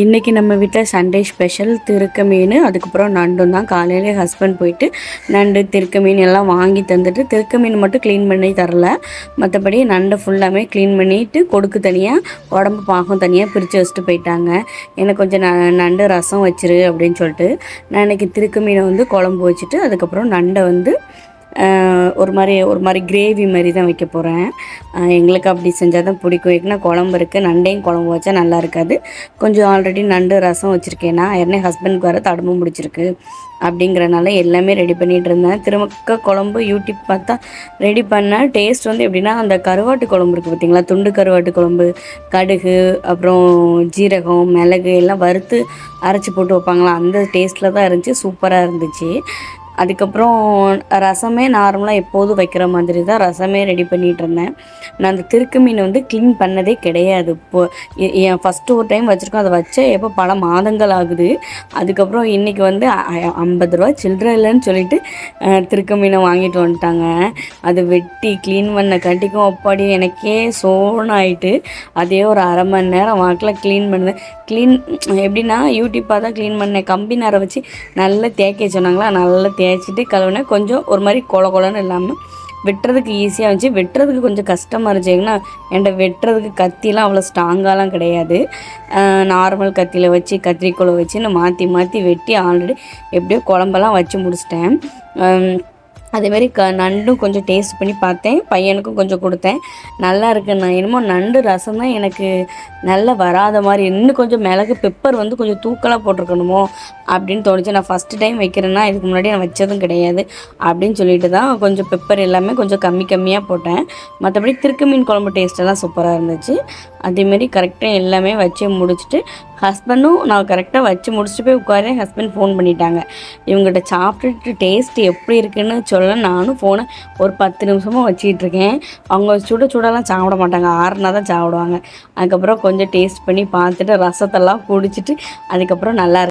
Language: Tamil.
இன்றைக்கி நம்ம வீட்டில் சண்டே ஸ்பெஷல் திருக்க மீன் அதுக்கப்புறம் நண்டும் தான். காலையிலே ஹஸ்பண்ட் போயிட்டு நண்டு திருக்க மீன் எல்லாம் வாங்கி தந்துட்டு திருக்க மீன் மட்டும் க்ளீன் பண்ணி தரல. மற்றபடி நண்டை ஃபுல்லாமே க்ளீன் பண்ணிவிட்டு கொடுக்கு தனியாக உடம்பு பாகம் தனியாக பிரித்து வச்சுட்டு போயிட்டாங்க. எனக்கு கொஞ்சம் ந நண்டு ரசம் வச்சிரு அப்படின்னு சொல்லிட்டு நான் இன்றைக்கி திருக்க மீனை வந்து குழம்பு வச்சுட்டு அதுக்கப்புறம் நண்டை வந்து ஒரு மாதிரி ஒரு மாதிரி கிரேவி மாதிரி தான் வைக்க போகிறேன் எங்களுக்கு அப்படி செஞ்சால் தான் பிடிக்கும். ஏன்னா குழம்பு இருக்குது நண்டையும் குழம்பு வச்சா நல்லா இருக்காது. கொஞ்சம் ஆல்ரெடி நண்டு ரசம் வச்சுருக்கேன்னா ஏன்னா ஹஸ்பண்ட்க்கு வர தடுமும் பிடிச்சிருக்கு அப்படிங்கிறனால எல்லாமே ரெடி பண்ணிகிட்டு இருந்தேன். திரும்ப குழம்பு யூடியூப் பார்த்தா ரெடி பண்ணால் டேஸ்ட் வந்து எப்படின்னா அந்த கருவாட்டு குழம்பு இருக்குது பார்த்தீங்களா? துண்டு கருவாட்டு குழம்பு கடுகு அப்புறம் ஜீரகம் மிளகு எல்லாம் வறுத்து அரைச்சி போட்டு வைப்பாங்களா? அந்த டேஸ்ட்டில் தான் இருந்துச்சு. சூப்பராக இருந்துச்சு. அதுக்கப்புறம் ரசமே நார்மலாக எப்போதும் வைக்கிற மாதிரி தான் ரசமே ரெடி பண்ணிகிட்டு இருந்தேன் நான் அந்த திருக்கு மீன் வந்து க்ளீன் பண்ணதே கிடையாது. இப்போ என் ஃபஸ்ட்டு ஒரு டைம் வச்சுருக்கோம். அதை வச்ச எப்போ பல மாதங்கள் ஆகுது. அதுக்கப்புறம் இன்றைக்கி வந்து ஐம்பது ரூபா சில்லற இல்லைன்னு சொல்லிட்டு திருக்கு திருக்க மீனை வாங்கிட்டு வந்துட்டாங்க. அதை வெட்டி க்ளீன் பண்ண கட்டிக்கும். அப்பாடி எனக்கே சோனாயிட்டு அதே ஒரு அரை மணி நேரம் வாக்கில் க்ளீன் பண்ணுவேன் க்ளீன் எப்படின்னா யூடியூப்பாக தான் க்ளீன் பண்ணேன் கம்பி நேரம் வச்சு நல்லா தேய்க்க சொன்னாங்களா? நல்லா தேய்ச்சிட்டு கழுவுனேன் கொஞ்சம் ஒரு மாதிரி கொல கொலன்னு இல்லாமல் வெட்டுறதுக்கு ஈஸியாக இருந்துச்சு. வெட்டுறதுக்கு கொஞ்சம் கஷ்டமாக இருந்துச்சுங்கன்னா என்கிட்ட வெட்டுறதுக்கு கத்திலாம் அவ்வளோ ஸ்ட்ராங்காலாம் கிடையாது. நார்மல் கத்தியில் வச்சு கத்திரிக்கோலை வச்சு நான் மாற்றி மாற்றி வெட்டி ஆல்ரெடி எப்படியோ குழம்பெல்லாம் வச்சு முடிச்சிட்டேன். அதேமாரி க நண்டும் கொஞ்சம் டேஸ்ட் பண்ணி பார்த்தேன். பையனுக்கும் கொஞ்சம் கொடுத்தேன். நல்லா இருக்கு. நான் என்னமோ நண்டு ரசம் தான் எனக்கு நல்லா வராத மாதிரி இன்னும் கொஞ்சம் மிளகு பெப்பர் வந்து கொஞ்சம் தூக்கலாக போட்டிருக்கணுமோ அப்படின்னு தோணுச்சு. நான் ஃபஸ்ட்டு டைம் வைக்கிறேன்னா இதுக்கு முன்னாடி நான் வச்சதும் கிடையாது அப்படின்னு சொல்லிட்டு தான் கொஞ்சம் பெப்பர் எல்லாமே கொஞ்சம் கம்மி கம்மியாக போட்டேன். மற்றபடி திருக்கு மீன் குழம்பு டேஸ்ட்டெல்லாம் சூப்பராக இருந்துச்சு. அதேமாரி கரெக்டாக எல்லாமே வச்சு முடிச்சுட்டு ஹஸ்பண்டும் நான் கரெக்டாக வச்சு முடிச்சுட்டு போய் உட்காரே ஹஸ்பண்ட் ஃபோன் பண்ணிட்டாங்க. இவங்ககிட்ட சாப்பிட்டுட்டு டேஸ்ட் எப்படி இருக்குன்னு சொல்ல நானும் ஃபோனை ஒரு பத்து நிமிஷமாக வச்சுக்கிட்டு இருக்கேன். அவங்க சுட சுடலாம் சாப்பிட மாட்டாங்க. ஆறுனா தான் சாப்பிடுவாங்க. அதுக்கப்புறம் கொஞ்சம் டேஸ்ட் பண்ணி பார்த்துட்டு ரசத்தெல்லாம் குடிச்சிட்டு அதுக்கப்புறம் நல்லா